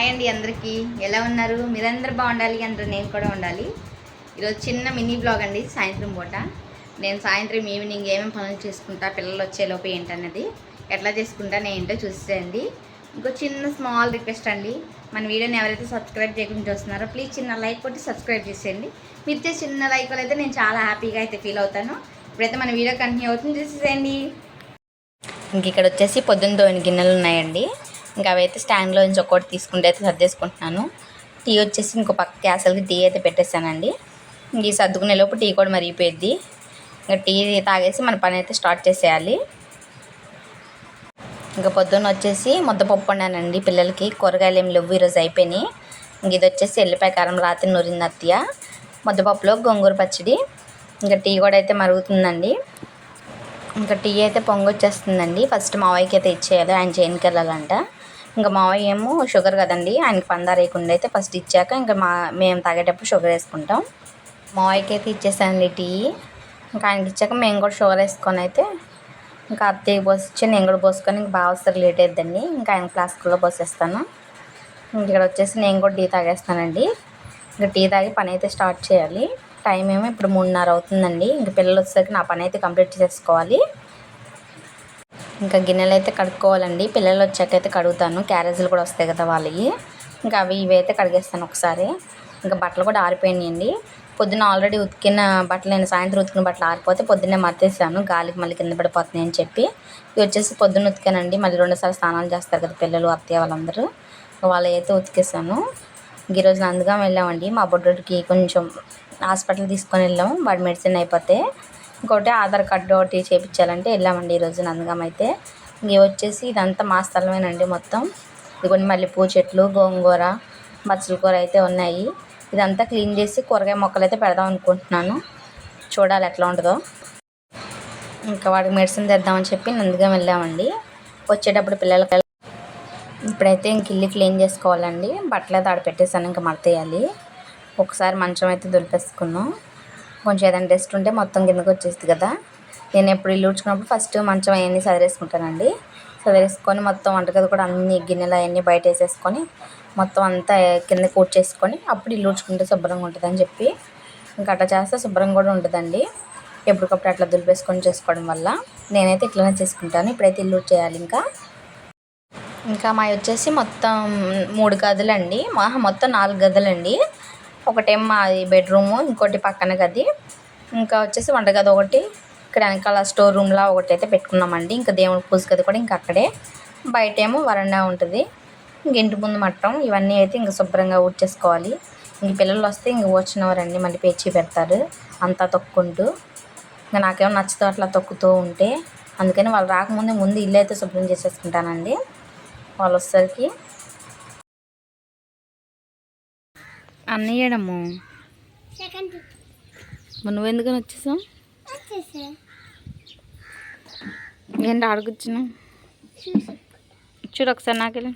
Hi అండి అందరికీ. ఎలా ఉన్నారు? మీరందరూ బాగుండాలి? అందరూ నేను కూడా ఉండాలి. ఈరోజు చిన్న మినీ బ్లాగ్ అండి. సాయంత్రం పూట. నేను సాయంత్రం ఈవినింగ్ ఏమేమి పనులు చేసుకుంటా పిల్లలు వచ్చేలోపు ఏంటన్నది ఎట్లా చేసుకుంటా నేను ఏంటో చూసేయండి. ఇంకో చిన్న స్మాల్ రిక్వెస్ట్ అండి. మన వీడియోని ఎవరైతే సబ్స్క్రైబ్ చేయకుండా చూస్తున్నారో ప్లీజ్ చిన్న లైక్ కొట్టి సబ్స్క్రైబ్ చేసేయండి. మీరు చిన్న లైక్ అయితే నేను చాలా హ్యాపీగా అయితే ఫీల్ అవుతాను. ఇప్పుడైతే మన వీడియో కంటిన్యూ అవుతుంది. చూసేసేయండి. ఇంక ఇక్కడ వచ్చేసి పొద్దున్న తోని గిన్నెలు ఉన్నాయండి. ఇంకా అవైతే స్టాండ్లో నుంచి ఒక్కొక్కటి తీసుకుంటే అయితే సర్దేసుకుంటున్నాను టీ వచ్చేసి ఇంకో పక్క క్యాసల్కి టీ అయితే పెట్టేస్తానండి ఇంక ఈ సర్దుకునే లోపు టీ కూడా మరిగిపోయింది ఇంకా టీ తాగేసి మన పని అయితే స్టార్ట్ చేసేయాలి. ఇంకా పొద్దున్న వచ్చేసి ముద్దపప్పు వండానండి పిల్లలకి. కూరగాయలు ఏమి లేవు ఈరోజు అయిపోయినాయి. ఇంక ఇది వచ్చేసి ఎల్లిపాయ కారం రాత్రి నూరింది అత్తయ్య. ముద్దపప్పులో గోంగూర పచ్చడి. ఇంకా టీ కూడా అయితే మరుగుతుందండి. ఇంకా టీ అయితే పొంగొచ్చేస్తుందండి. ఫస్ట్ మావయ్యకి అయితే ఇచ్చేయాలి ఆయన చేయనికి వెళ్ళాలంట. ఇంకా మావయ్య ఏమో షుగర్ కదండి ఆయనకి పందారేయకుండా అయితే ఫస్ట్ ఇచ్చాక ఇంకా మా మేము తాగేటప్పుడు షుగర్ వేసుకుంటాం. మావయ్యకి అయితే ఇచ్చేసానండి టీ. ఇంకా ఆయనకి ఇచ్చాక మేము కూడా షుగర్ వేసుకొని అయితే ఇంకా అత్తయ్య పోసిచ్చి నేను కూడా పోసుకొని ఇంకా బాగా వస్తారు లేట్ అవుతుందండి ఇంకా ఆయన ఫ్లాస్క్లో పోసేస్తాను. ఇక్కడ వచ్చేసి నేను కూడా టీ తాగేస్తానండి. ఇంకా టీ తాగి పని అయితే స్టార్ట్ చేయాలి. టైం ఏమో ఇప్పుడు మూడున్నర అవుతుందండి. ఇంకా పిల్లలు వచ్చేసరికి నా పని అయితే కంప్లీట్ చేసుకోవాలి ఇంకా గిన్నెలు అయితే కడుక్కోవాలండి. పిల్లలు వచ్చాక అయితే కడుగుతాను. క్యారేజీలు కూడా వస్తాయి కదా వాళ్ళవి ఇంకా అవి ఇవి అయితే కడిగేస్తాను ఒకసారి. ఇంకా బట్టలు కూడా ఆరిపోయినాయండి. పొద్దున్న ఆల్రెడీ ఉతికిన బట్టలు నేను సాయంత్రం ఉతికిన బట్టలు ఆరిపోతే పొద్దున్నే మర్తేసాను గాలికి మళ్ళీ కింద పడిపోతున్నాయి అని చెప్పి. ఇవి వచ్చేసి పొద్దున్న ఉతికానండి. మళ్ళీ రెండుసార్లు స్నానాలు చేస్తారు కదా పిల్లలు అత్తయ్య వాళ్ళందరూ. వాళ్ళు అయితే ఉతికేసాను ఈరోజు నందుగా వెళ్ళామండి. మా బొడ్డుకి కొంచెం హాస్పిటల్ తీసుకొని వెళ్ళాము. వాడు మెడిసిన్ అయిపోతే ఇంకోటి ఆధార్ కార్డు ఒకటి చేయించాలంటే వెళ్ళామండి ఈరోజు నందగం అయితే. ఇవి వచ్చేసి ఇదంతా మా స్థలమేనండి మొత్తం. ఇదిగోండి మళ్ళీ పూ చెట్లు గోంగూర బచ్చల కూర అయితే ఉన్నాయి. ఇదంతా క్లీన్ చేసి కూరగాయ మొక్కలు అయితే పెడదాం అనుకుంటున్నాను. చూడాలి ఎట్లా ఉంటుందో. ఇంకా వాడికి మెడిసిన్ తెద్దామని చెప్పి నందుగా వెళ్ళామండి. వచ్చేటప్పుడు పిల్లలకి ఇప్పుడైతే ఇంక ఇల్లు క్లీన్ చేసుకోవాలండి. బట్టలు అయితే ఆడ పెట్టేసాను ఇంకా మడతేయాలి ఒకసారి మంచం అయితే దులిపేసుకున్నాం. కొంచెం ఏదైనా రెస్ట్ ఉంటే మొత్తం కిందకి వచ్చేస్తుంది కదా. నేను ఎప్పుడు ఇల్లు ఉడ్చుకున్నప్పుడు ఫస్ట్ మంచం అవన్నీ సదిరేసుకుంటానండి. సదిరేసుకొని మొత్తం వంటగది కూడా అన్ని గిన్నెలు అవన్నీ బయట వేసేసుకొని మొత్తం అంతా కింద కూర్చేసుకొని అప్పుడు ఇల్లు ఉడ్చుకుంటే శుభ్రంగా ఉంటుందని చెప్పి ఇంకా అట్లా చేస్తే శుభ్రంగా కూడా ఉంటుందండి. ఎప్పటికప్పుడు అట్లా దులిపేసుకొని చేసుకోవడం వల్ల. నేనైతే ఇట్లనే చేసుకుంటాను. ఇప్పుడైతే ఇల్లు చేయాలి ఇంకా. ఇంకా మా వచ్చేసి మొత్తం మూడు గదులండి. మా మొత్తం నాలుగు గదులండి. ఒకటేమో మాది బెడ్రూము ఇంకోటి పక్కన గది. ఇంకా వచ్చేసి వంటగది ఒకటి ఇక్కడ వెనకాల స్టోర్ రూమ్లా ఒకటి అయితే పెట్టుకున్నామండి. ఇంకా దేవుడి పూజ గది కూడా ఇంకా అక్కడే. బయట ఏమో వరండా ఉంటుంది. ఇంక ఇంటి ముందు మట్టం ఇవన్నీ అయితే ఇంకా శుభ్రంగా ఊడ్చేసుకోవాలి. ఇంక పిల్లలు వస్తే ఇంక వచ్చినవారండి మళ్ళీ పేచి పెడతారు. అంతా తొక్కుంటూ. ఇంకా నాకేమో నచ్చుతూ అట్లా తొక్కుతూ ఉంటే అందుకని వాళ్ళు రాకముందే ముందు ఇల్లు అయితే శుభ్రం చేసేసుకుంటానండి. వాళ్ళు వచ్చేసరికి అన్నయ్యడము. నువ్వు ఎందుకని వచ్చేసావు? వచ్చేసా. ఏంటి ఆడుకొచ్చినావు? చూడు ఒకసారి నాకెళ్ళి.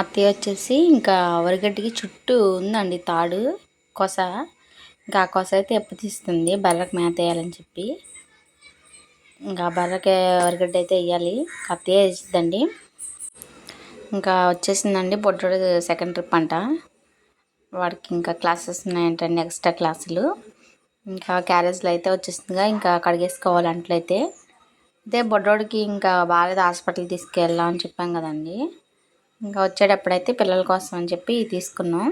అత్తయ్య వచ్చేసి ఇంకా వరిగడ్డికి చుట్టూ ఉందండి తాడు కొస. ఇంకా ఆ కొస అయితే ఎప్పు తీస్తుంది? బర్రకు మేత వేయాలని చెప్పి. ఇంకా బర్రకి వరిగడ్డి అయితే వేయాలి. అత్తయ్య వేసిద్దండి. ఇంకా వచ్చేసిందండి బొడ్డోడు సెకండ్ ట్రిప్ అంట. వాడికి ఇంకా క్లాసెస్ ఉన్నాయంటండి ఎక్స్ట్రా క్లాసులు. ఇంకా క్యారేజ్లో అయితే వచ్చేసిందిగా ఇంకా కడిగేసుకోవాలి అంట్లయితే అయితే. బొడ్డోడికి ఇంకా బాగాలేదు హాస్పిటల్ తీసుకెళ్ళాం అని చెప్పాం కదండి. ఇంకా వచ్చేటప్పుడైతే పిల్లల కోసం అని చెప్పి తీసుకున్నాం.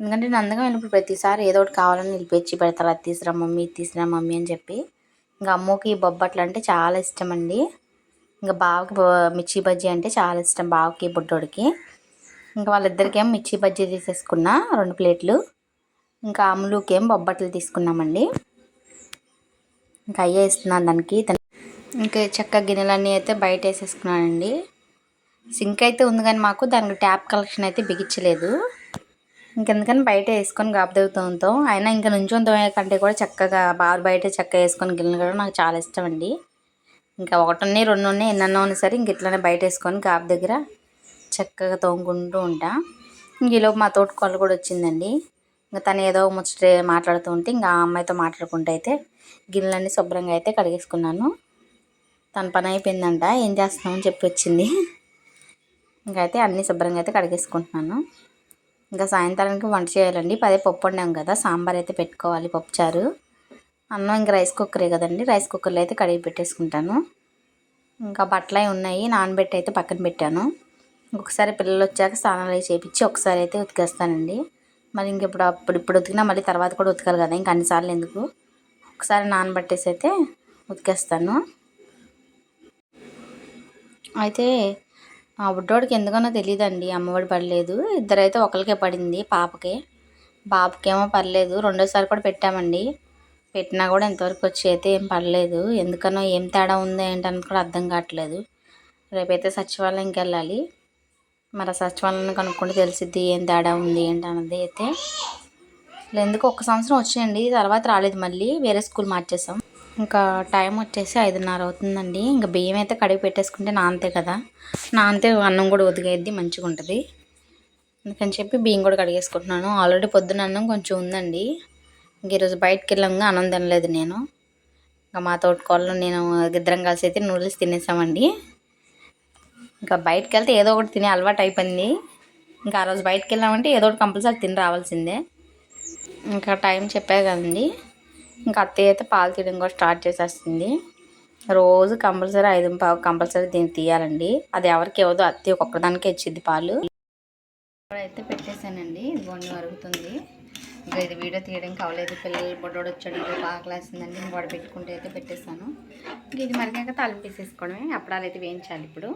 ఎందుకంటే నందగా వెళ్ళినప్పుడు ప్రతిసారి ఏదో ఒకటి కావాలని నిలిపించి పెడతారు అది తీసురా మమ్మీ ఇది తీసురా మమ్మీ అని చెప్పి. ఇంకా అమ్మకి బొబ్బట్లు అంటే చాలా ఇష్టం అండి. ఇంకా బావకి మిర్చి బజ్జీ అంటే చాలా ఇష్టం బావకి బుడ్డోడికి. ఇంకా వాళ్ళిద్దరికేం మిర్చి బజ్జీ తీసేసుకున్నా రెండు ప్లేట్లు. ఇంకా అమ్ములుకేం బొబ్బట్లు తీసుకున్నామండి. ఇంకా అయ్యే ఇస్తున్నాను దానికి. ఇంకా చెక్క గిన్నెలన్నీ అయితే బయట వేసేసుకున్నానండి. సింక్ అయితే ఉంది కానీ మాకు దానికి ట్యాప్ కలెక్షన్ అయితే బిగించలేదు. ఇంకెందుకని బయట వేసుకొని గాబదవుతాంతో అయినా ఇంకా నుంచొని తోమే కంటే కూడా చక్కగా బాగా బయట చెక్క వేసుకొని గిన్నెలు కూడా నాకు చాలా ఇష్టం అండి ఇంకా ఒకటి ఉన్నాయి రెండు ఉన్నాయి ఎన్నన్నా ఉన్నా సరే ఇంక ఇట్లానే బయట వేసుకొని గాబు దగ్గర చక్కగా తోముకుంటూ ఉంటా. ఇంక ఈలోపు మా తోటకోళ్ళు కూడా వచ్చిందండి. ఇంకా తను ఏదో ముచ్చట మాట్లాడుతూ ఉంటే ఇంకా ఆ అమ్మాయితో మాట్లాడుకుంటూ అయితే గిన్నెలన్నీ శుభ్రంగా అయితే కడిగేసుకున్నాను. తన పని అయిపోయిందంట ఏం చేస్తున్నామని అని చెప్పి వచ్చింది. ఇంకా అయితే అన్నీ శుభ్రంగా అయితే కడిగేసుకుంటున్నాను. ఇంకా సాయంత్రానికి వంట చేయాలండి పదే పప్పు వండాం కదా సాంబార్ అయితే పెట్టుకోవాలి పప్పుచారు. అన్నం ఇంకా రైస్ కుక్కరే కదండి. రైస్ కుక్కర్లో అయితే కడిగి పెట్టేసుకుంటాను. ఇంకా బట్టలు అవి ఉన్నాయి. నానబెట్టి అయితే పక్కన పెట్టాను. ఒకసారి పిల్లలు వచ్చాక స్నానాలు అవి చేపించి ఒకసారి అయితే ఉతికేస్తానండి. మరి ఇంకెప్పుడు అప్పుడు ఇప్పుడు ఉతికినా మళ్ళీ తర్వాత కూడా ఉతకాలి కదా. ఇంకా అన్నిసార్లు ఎందుకు? ఒకసారి నానబెట్టేసి అయితే ఉతికేస్తాను. అయితే ఆ బుడ్డోడికి ఎందుకనో తెలియదండి అమ్మఒడి పడలేదు. ఇద్దరైతే ఒకరికే పడింది పాపకి. బాబుకేమో పర్లేదు. రెండోసారి కూడా పెట్టామండి. పెట్టినా కూడా ఇంతవరకు వచ్చి అయితే ఏం పడలేదు. ఎందుకనో ఏం తేడా ఉందో ఏంటని కూడా అర్థం కావట్లేదు. రేపైతే సచివాలయంకి వెళ్ళాలి మరి ఆ సచివాలయం కనుక్కుంటే తెలిసిద్ది ఏం తేడా ఉంది ఏంటన్నది అయితే. ఎందుకు ఒక్క సంవత్సరం వచ్చేయండి. తర్వాత రాలేదు మళ్ళీ. వేరే స్కూల్ మార్చేసాం. ఇంకా టైం వచ్చేసి ఐదున్నర అవుతుందండి. ఇంకా బియ్యం అయితే కడిగి పెట్టేసుకుంటే నాంతే కదా. నాంతే అన్నం కూడా ఉదిగేద్ది మంచిగా ఉంటుంది. అందుకని చెప్పి బియ్యం కూడా కడిగేసుకుంటున్నాను. ఆల్రెడీ పొద్దున అన్నం కొంచెం ఉందండి. ఇంక ఈరోజు బయటకు వెళ్ళంగా ఆనందం లేదు నేను. ఇంకా మా తోటకోళ్ళు నేను ఇద్దరం కలిసి అయితే నూడిల్స్ తినేసామండి. ఇంకా బయటకు వెళ్తే ఏదో ఒకటి తినే అలవాటు అయిపోయింది. ఇంకా ఆ రోజు బయటకు వెళ్ళామంటే ఏదో ఒకటి కంపల్సరీ తిని రావాల్సిందే. ఇంకా టైం చెప్పే కదండి. ఇంకా అత్తయ్య అయితే పాలు తీయడం కూడా స్టార్ట్ చేసేస్తుంది. రోజు కంపల్సరీ ఐదు పావు కంపల్సరీ దీన్ని తీయాలండి. అది ఎవరికి ఇవ్వదు అత్తయ్య ఒక్కదానికే ఇచ్చింది పాలు. అయితే పెట్టేశానండి. ఇదిగోండి మరుగుతుంది ఇంకా ఇది వీడియో తీయడానికి అవ్వలేదు పిల్లలు బొడ్డోడు వచ్చాడు ఇంకా బాగా క్లాసిందండి నేను పెట్టుకుంటే అయితే పెట్టేశాను ఇంక ఇది మరిగాక తాలింపు వేసేసుకోవడమే. అప్పడాలు అయితే వేయించాలి ఇప్పుడు.